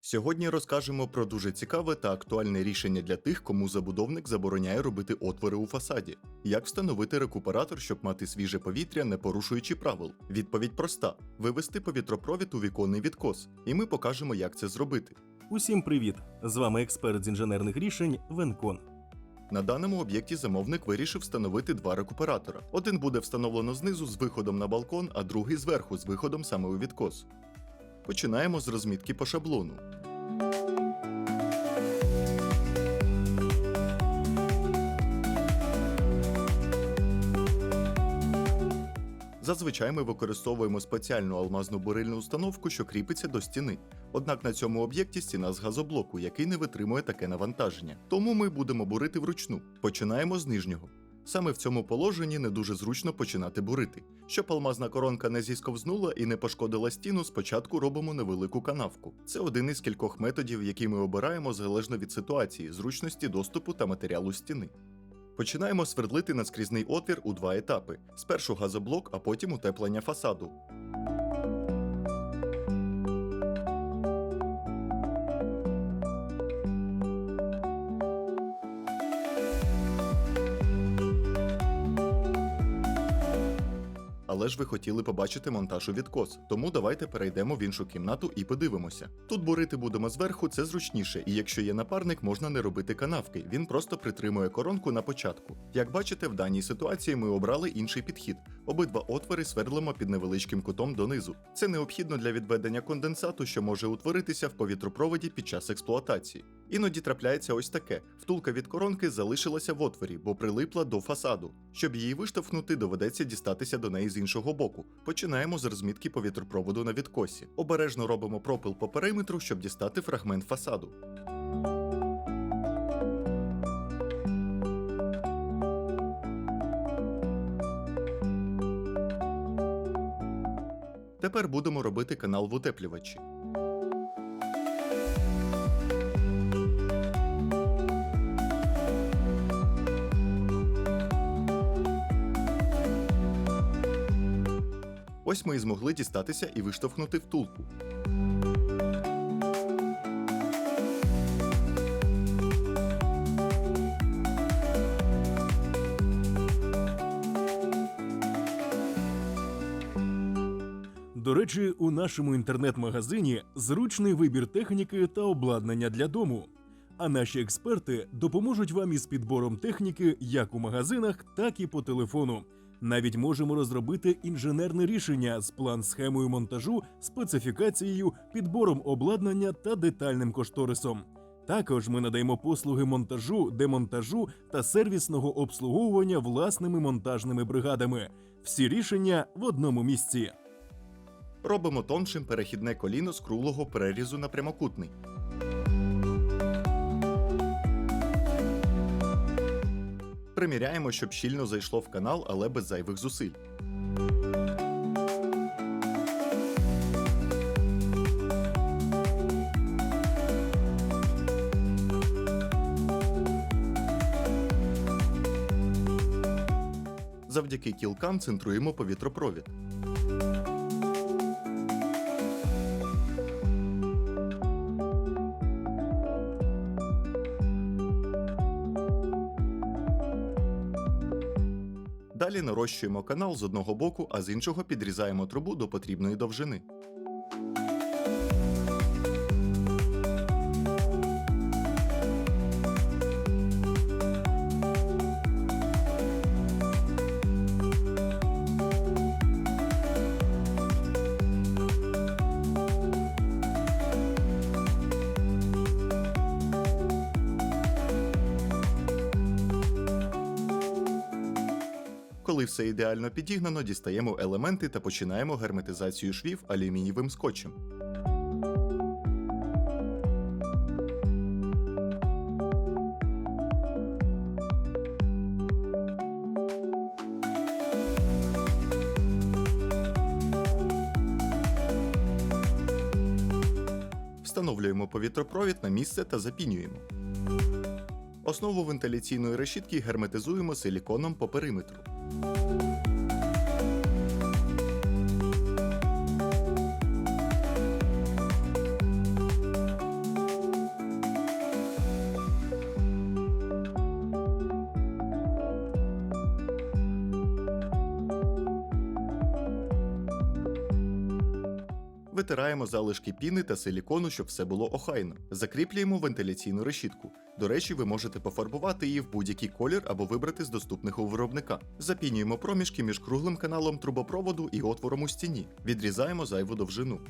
Сьогодні розкажемо про дуже цікаве та актуальне рішення для тих, кому забудовник забороняє робити отвори у фасаді. Як встановити рекуператор, щоб мати свіже повітря, не порушуючи правил? Відповідь проста: вивести повітропровід у віконний відкос, і ми покажемо, як це зробити. Усім привіт! З вами експерт з інженерних рішень Венкон. На даному об'єкті замовник вирішив встановити два рекуператора. Один буде встановлено знизу з виходом на балкон, а другий зверху з виходом саме у відкос. Починаємо з розмітки по шаблону. Зазвичай ми використовуємо спеціальну алмазну бурильну установку, що кріпиться до стіни. Однак на цьому об'єкті стіна з газоблоку, який не витримує таке навантаження. Тому ми будемо бурити вручну. Починаємо з нижнього. Саме в цьому положенні не дуже зручно починати бурити. Щоб алмазна коронка не зісковзнула і не пошкодила стіну, спочатку робимо невелику канавку. Це один із кількох методів, які ми обираємо залежно від ситуації, зручності доступу та матеріалу стіни. Починаємо свердлити наскрізний отвір у два етапи: спершу газоблок, а потім утеплення фасаду. Але ж ви хотіли побачити монтаж у відкос, тому давайте перейдемо в іншу кімнату і подивимося. Тут бурити будемо зверху, це зручніше, і якщо є напарник, можна не робити канавки, він просто притримує коронку на початку. Як бачите, в даній ситуації ми обрали інший підхід. Обидва отвори свердлимо під невеличким кутом донизу. Це необхідно для відведення конденсату, що може утворитися в повітропроводі під час експлуатації. Іноді трапляється ось таке: втулка від коронки залишилася в отворі, бо прилипла до фасаду. Щоб її виштовхнути, доведеться дістатися до неї з іншого боку. Починаємо з розмітки повітропроводу на відкосі. Обережно робимо пропил по периметру, щоб дістати фрагмент фасаду. Тепер будемо робити канал в утеплювачі. Ось ми і змогли дістатися і виштовхнути втулку. До речі, у нашому інтернет-магазині зручний вибір техніки та обладнання для дому. А наші експерти допоможуть вам із підбором техніки як у магазинах, так і по телефону. Навіть можемо розробити інженерне рішення з план-схемою монтажу, специфікацією, підбором обладнання та детальним кошторисом. Також ми надаємо послуги монтажу, демонтажу та сервісного обслуговування власними монтажними бригадами. Всі рішення в одному місці. Робимо тоншим перехідне коліно з круглого перерізу на прямокутний. Приміряємо, щоб щільно зайшло в канал, але без зайвих зусиль. Завдяки кілкам центруємо повітропровід. Далі нарощуємо канал з одного боку, а з іншого підрізаємо трубу до потрібної довжини. Коли все ідеально підігнано, дістаємо елементи та починаємо герметизацію швів алюмінієвим скотчем. Встановлюємо повітропровід на місце та запінюємо. Основу вентиляційної решітки герметизуємо силіконом по периметру. Витираємо залишки піни та силікону, щоб все було охайно. Закріплюємо вентиляційну решітку. До речі, ви можете пофарбувати її в будь-який колір або вибрати з доступних у виробника. Запінюємо проміжки між круглим каналом трубопроводу і отвором у стіні. Відрізаємо зайву довжину.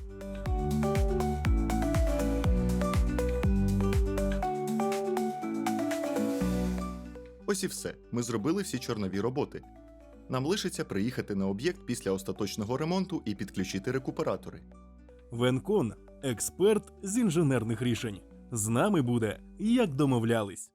Ось і все. Ми зробили всі чорнові роботи. Нам лишиться приїхати на об'єкт після остаточного ремонту і підключити рекуператори. Венкон експерт з інженерних рішень. З нами буде, як домовлялись.